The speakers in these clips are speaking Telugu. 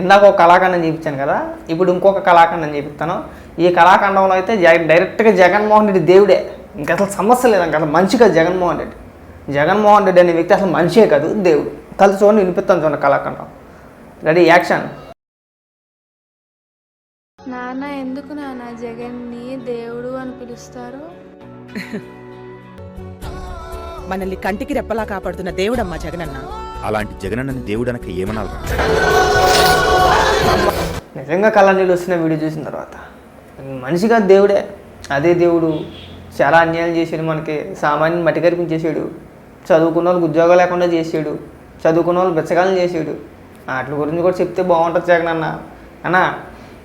ఇందాక ఒక కళాఖండం చూపించాను కదా ఇప్పుడు ఇంకొక కళాఖండం చూపిస్తాను. ఈ కళాఖండంలో అయితే జగ డైరెక్ట్గా జగన్మోహన్ రెడ్డి దేవుడే. ఇంకా అసలు సమస్య లేదు ఇంకా అసలు కాదు జగన్మోహన్ రెడ్డి. జగన్మోహన్ రెడ్డి అనే వ్యక్తి అసలు మనిషే కాదు దేవుడు. కలిసి చూడండి వినిపిస్తాను చూడండి కళాఖండం. Ready action. నాన్న ఎందుకు నాన్న జగన్ని దేవుడు అని పిలుస్తారు? మనల్ని కంటికి రెప్పలా కాపాడుతున్న దేవుడమ్మా జగనన్న. అలాంటి జగనన్నని దేవుడనక ఏమనాలరా? నిజంగా కళ్ళ నీళ్ళు వస్తున్న వీడియో చూసిన తర్వాత మనిషిగా దేవుడే అదే దేవుడు చాలా అన్యాయం చేసాడు మనకి సామాన్యం మట్టి కరిపించేసాడు చదువుకున్న వాళ్ళకి ఉద్యోగం లేకుండా చేసాడు చదువుకున్న వాళ్ళు బెచ్చగాలను చేసాడు వాటి గురించి కూడా చెప్తే బాగుంటుంది జగన్ అన్న. అన్నా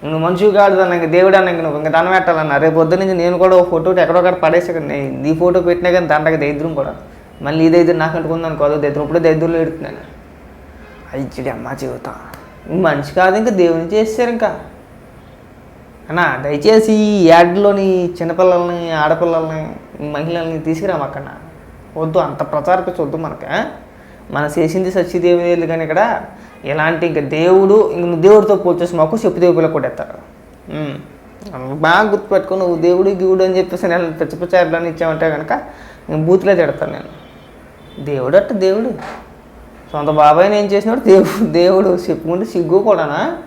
నువ్వు మనిషి కాదు అన్న ఇంక దేవుడు అన్న ఇంక నువ్వు ఇంకా దండం పెట్టాలన్న. రేపు పొద్దు నుంచి నేను కూడా ఒక ఫోటో ఎక్కడొక్కడ పడేసాను నీ ఫోటో పెట్టినా కానీ దండకి దరిద్రం కూడా. మళ్ళీ ఈ దరిద్రం నాకు అంటుకుంది అనుకో అదో దరిద్రం ఇప్పుడు దరిద్రంలో ఎడుతున్నాను అది అమ్మ జీవితం. మనిషి కాదు ఇంకా దేవుని చేస్తారు ఇంకా. అన్నా దయచేసి ఈ యాడ్లోని చిన్నపిల్లల్ని ఆడపిల్లల్ని మహిళల్ని తీసుకురామక్కన్న వద్దు అంత ప్రచారపించవద్దు మనకి ఆ? మనం చేసింది సత్యదేవి లేదు కానీ ఇక్కడ ఇలాంటి ఇంకా దేవుడు ఇంక నువ్వు దేవుడితో పోల్చేసి మాకు చెప్పుదేవి పిల్ల కొట్టేస్తారు. బాగా గుర్తుపెట్టుకో నువ్వు దేవుడు గివుడు అని చెప్పేసి నేను పిచ్చ పిచ్చ ఇచ్చామంటే కనుక నేను బూత్లో తిడతాను నేను. దేవుడు అట్ట దేవుడు. సొంత బాబాయ్ నేను చేసినప్పుడు దేవుడు. దేవుడు చెప్పుకుంటే సిగ్గు కూడానా?